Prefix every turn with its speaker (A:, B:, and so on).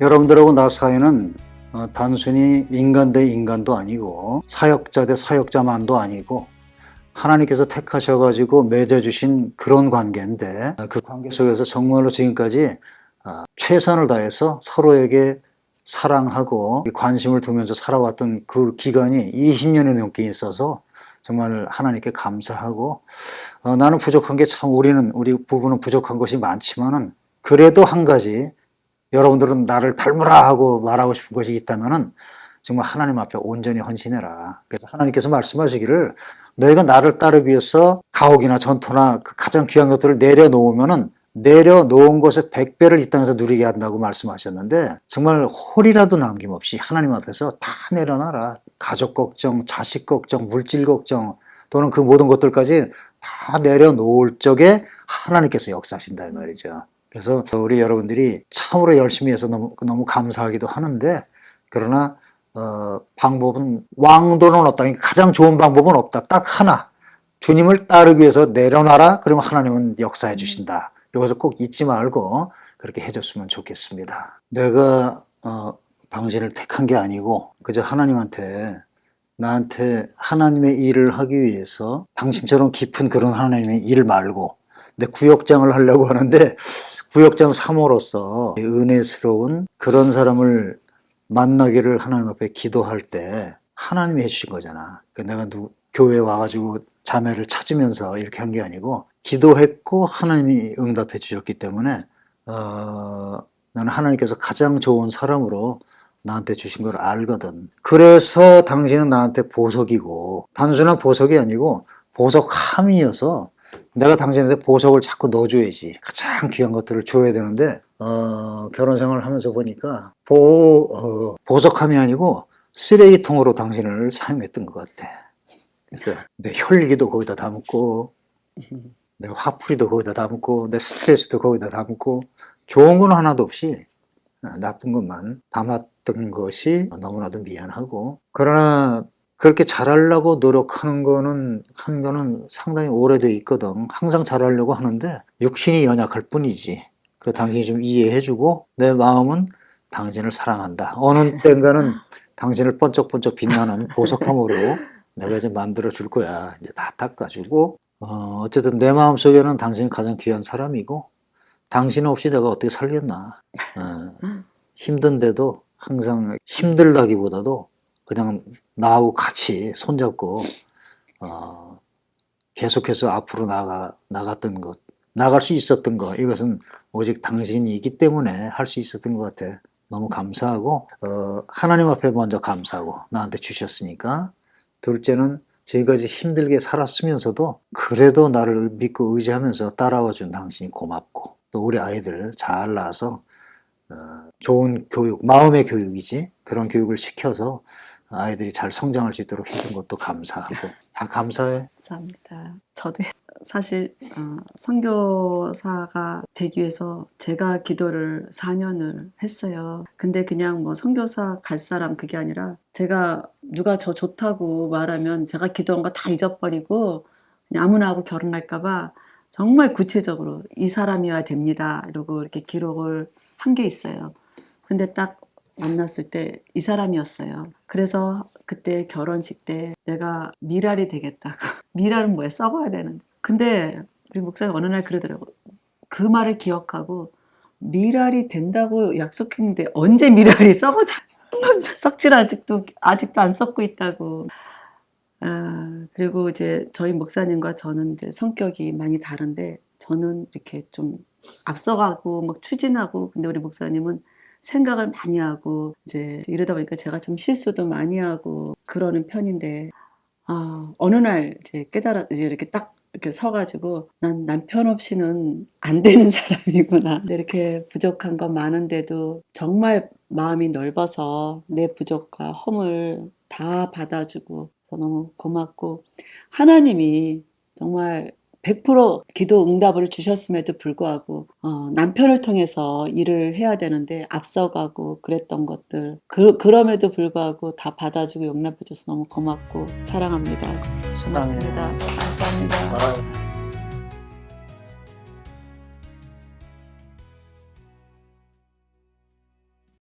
A: 여러분들하고 나 사이는 어, 단순히 인간 대 인간도 아니고 사역자 대 사역자만도 아니고 하나님께서 택하셔가지고 맺어주신 그런 관계인데 어, 그 관계 속에서 정말로 지금까지 어, 최선을 다해서 서로에게 사랑하고 관심을 두면서 살아왔던 그 기간이 20년이 넘게 있어서 정말 하나님께 감사하고 어, 나는 부족한 게 참 우리는 우리 부부는 부족한 것이 많지만은 그래도 한 가지 여러분들은 나를 닮으라 하고 말하고 싶은 것이 있다면은 정말 하나님 앞에 온전히 헌신해라. 그래서 하나님께서 말씀하시기를 너희가 나를 따르기 위해서 가옥이나 전토나 그 가장 귀한 것들을 내려놓으면은 내려놓은 것의 백배를 이 땅에서 누리게 한다고 말씀하셨는데 정말 홀이라도 남김없이 하나님 앞에서 다 내려놔라. 가족 걱정, 자식 걱정, 물질 걱정 또는 그 모든 것들까지 다 내려놓을 적에 하나님께서 역사하신다 이 말이죠. 그래서 우리 여러분들이 참으로 열심히 해서 너무, 너무 감사하기도 하는데 그러나 어, 방법은 왕도는 없다. 그러니까 가장 좋은 방법은 없다. 딱 하나. 주님을 따르기 위해서 내려놔라. 그러면 하나님은 역사해 주신다. 이것을 꼭 잊지 말고 그렇게 해줬으면 좋겠습니다. 내가 어, 당신을 택한 게 아니고 그저 하나님한테 나한테 하나님의 일을 하기 위해서 당신처럼 깊은 그런 하나님의 일 말고 내 구역장을 하려고 하는데 구역장 3호로서 은혜스러운 그런 사람을 만나기를 하나님 앞에 기도할 때 하나님이 해주신 거잖아. 그 내가 누, 교회에 와가지고 자매를 찾으면서 이렇게 한 게 아니고 기도했고 하나님이 응답해 주셨기 때문에 어, 나는 하나님께서 가장 좋은 사람으로 나한테 주신 걸 알거든. 그래서 당신은 나한테 보석이고 단순한 보석이 아니고 보석함이어서 내가 당신한테 보석을 자꾸 넣어줘야지. 가장 귀한 것들을 줘야 되는데, 어, 결혼 생활을 하면서 보니까, 보, 어, 보석함이 아니고 쓰레기통으로 당신을 사용했던 것 같아. 그러니까 내 혈기도 거기다 담고, 내 화풀이도 거기다 담고, 내 스트레스도 거기다 담고, 좋은 건 하나도 없이 어, 나쁜 것만 담았던 것이 너무나도 미안하고, 그러나 그렇게 잘하려고 노력하는 거는 한 거는 상당히 오래돼 있거든. 항상 잘하려고 하는데 육신이 연약할 뿐이지. 그 당신이 좀 이해해주고 내 마음은 당신을 사랑한다. 어느 땐가는 당신을 번쩍번쩍 빛나는 보석함으로 내가 이제 만들어 줄 거야. 이제 다 닦아주고 어, 어쨌든 내 마음 속에는 당신이 가장 귀한 사람이고 당신 없이 내가 어떻게 살겠나. 어, 힘든데도 항상 힘들다기보다도 그냥 나하고 같이 손잡고 어, 계속해서 앞으로 나가 나갔던 것, 나갈 수 있었던 것 이것은 오직 당신이기 때문에 할 수 있었던 것 같아. 너무 감사하고 어, 하나님 앞에 먼저 감사하고 나한테 주셨으니까 둘째는 지금까지 힘들게 살았으면서도 그래도 나를 믿고 의지하면서 따라와 준 당신이 고맙고 또 우리 아이들 잘 낳아서 어, 좋은 교육, 마음의 교육이지 그런 교육을 시켜서 아이들이 잘 성장할 수 있도록 해준 것도 감사하고 다 감사해.
B: 감사합니다. 저도 사실 어, 선교사가 되기 위해서 제가 기도를 4년을 했어요. 근데 그냥 뭐 선교사 갈 사람 그게 아니라 제가 누가 저 좋다고 말하면 제가 기도한 거 다 잊어버리고 그냥 아무나 하고 결혼할까봐 정말 구체적으로 이 사람이어야 됩니다. 이러고 이렇게 기록을 한 게 있어요. 근데 딱 만났을 때 이 사람이었어요. 그래서 그때 결혼식 때 내가 미랄이 되겠다고. 미랄은 뭐야? 썩어야 되는데. 근데 우리 목사님 어느 날 그러더라고. 그 말을 기억하고 미랄이 된다고 약속했는데 언제 미랄이 썩어져? 썩질 아직도 아직도 안 썩고 있다고. 아, 그리고 이제 저희 목사님과 저는 이제 성격이 많이 다른데 저는 이렇게 좀 앞서가고 막 추진하고 근데 우리 목사님은 생각을 많이 하고 이제 이러다 보니까 제가 좀 실수도 많이 하고 그러는 편인데 아 어느 날 이제 깨달아 이제 이렇게 딱 이렇게 서가지고 난 남편 없이는 안 되는 사람이구나. 이렇게 부족한 건 많은데도 정말 마음이 넓어서 내 부족과 허물 다 받아주고 너무 고맙고 하나님이 정말 100% 기도 응답을 주셨음에도 불구하고 어, 남편을 통해서 일을 해야 되는데 앞서가고 그랬던 것들 그, 그럼에도 불구하고 다 받아주고 용납해줘서 너무 고맙고 사랑합니다. 고맙습니다. 감사합니다.